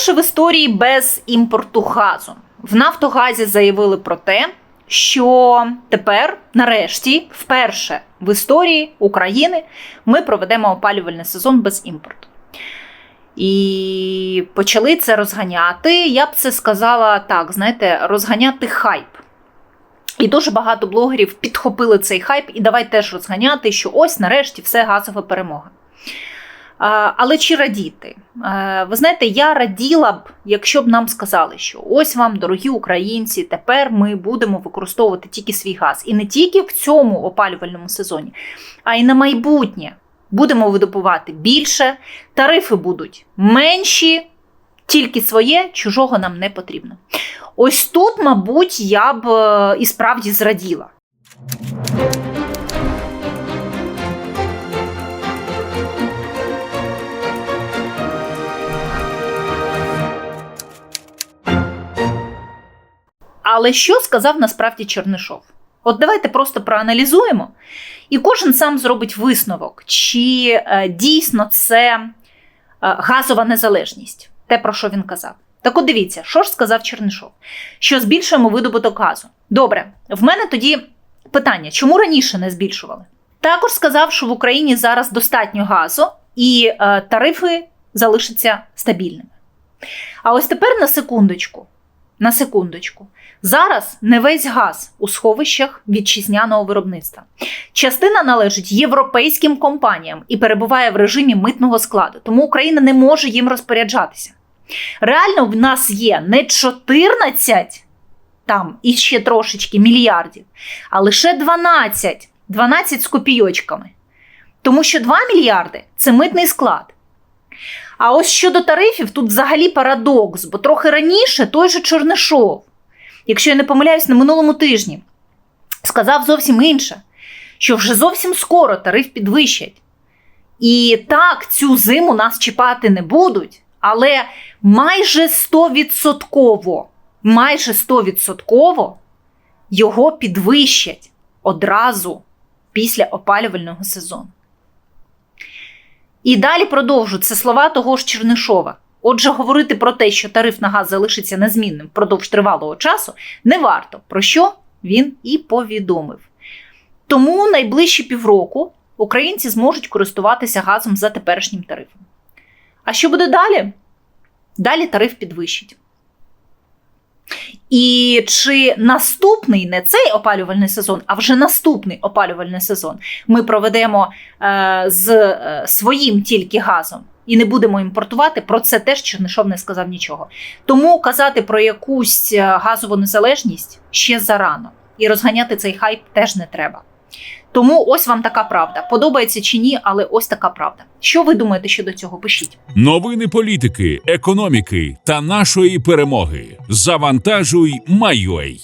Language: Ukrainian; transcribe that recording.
Вперше в історії без імпорту газу в Нафтогазі заявили про те, що тепер, нарешті, вперше в історії України ми проведемо опалювальний сезон без імпорту. І почали це розганяти. Я б це сказала так: знаєте, розганяти хайп. І дуже багато блогерів підхопили цей хайп, і давай теж розганяти, що ось нарешті все газова перемога. Але чи радіти? Ви знаєте, я раділа б, якщо б нам сказали, що ось вам, дорогі українці, тепер ми будемо використовувати тільки свій газ. І не тільки в цьому опалювальному сезоні, а й на майбутнє будемо видобувати більше, тарифи будуть менші, тільки своє, чужого нам не потрібно. Ось тут, мабуть, я б е, і справді зраділа. Але що сказав насправді Чернишов? От давайте просто проаналізуємо, і кожен сам зробить висновок, чи е, дійсно це е, газова незалежність, те, про що він казав. Так от дивіться, що ж сказав Чернишов? Що збільшуємо видобуток газу. Добре, в мене тоді питання: чому раніше не збільшували? Також сказав, що в Україні зараз достатньо газу і е, тарифи залишаться стабільними. А ось тепер на секундочку. На секундочку. Зараз не весь газ у сховищах вітчизняного виробництва. Частина належить європейським компаніям і перебуває в режимі митного складу, тому Україна не може їм розпоряджатися. Реально, в нас є не 14 там і ще трошечки мільярдів, а лише 12, 12 з копійочками. Тому що 2 мільярди це митний склад. А ось щодо тарифів, тут взагалі парадокс, бо трохи раніше той же Чернишов, якщо я не помиляюсь, на минулому тижні сказав зовсім інше, що вже зовсім скоро тариф підвищать. І так, цю зиму нас чіпати не будуть, але майже 100%, майже 100% його підвищать одразу після опалювального сезону. І далі продовжу це слова того ж Чернишова. Отже, говорити про те, що тариф на газ залишиться незмінним впродовж тривалого часу, не варто, про що він і повідомив. Тому найближчі півроку українці зможуть користуватися газом за теперішнім тарифом. А що буде далі? Далі тариф підвищить. І чи наступний не цей опалювальний сезон, а вже наступний опалювальний сезон ми проведемо е, з е, своїм тільки газом і не будемо імпортувати, про це теж Чернишов не сказав нічого. Тому казати про якусь е, газову незалежність ще зарано. І розганяти цей хайп теж не треба. Тому ось вам така правда. Подобається чи ні, але ось така правда. Що ви думаєте щодо цього? Пишіть. Новини політики, економіки та нашої перемоги. Завантажуй, Майой.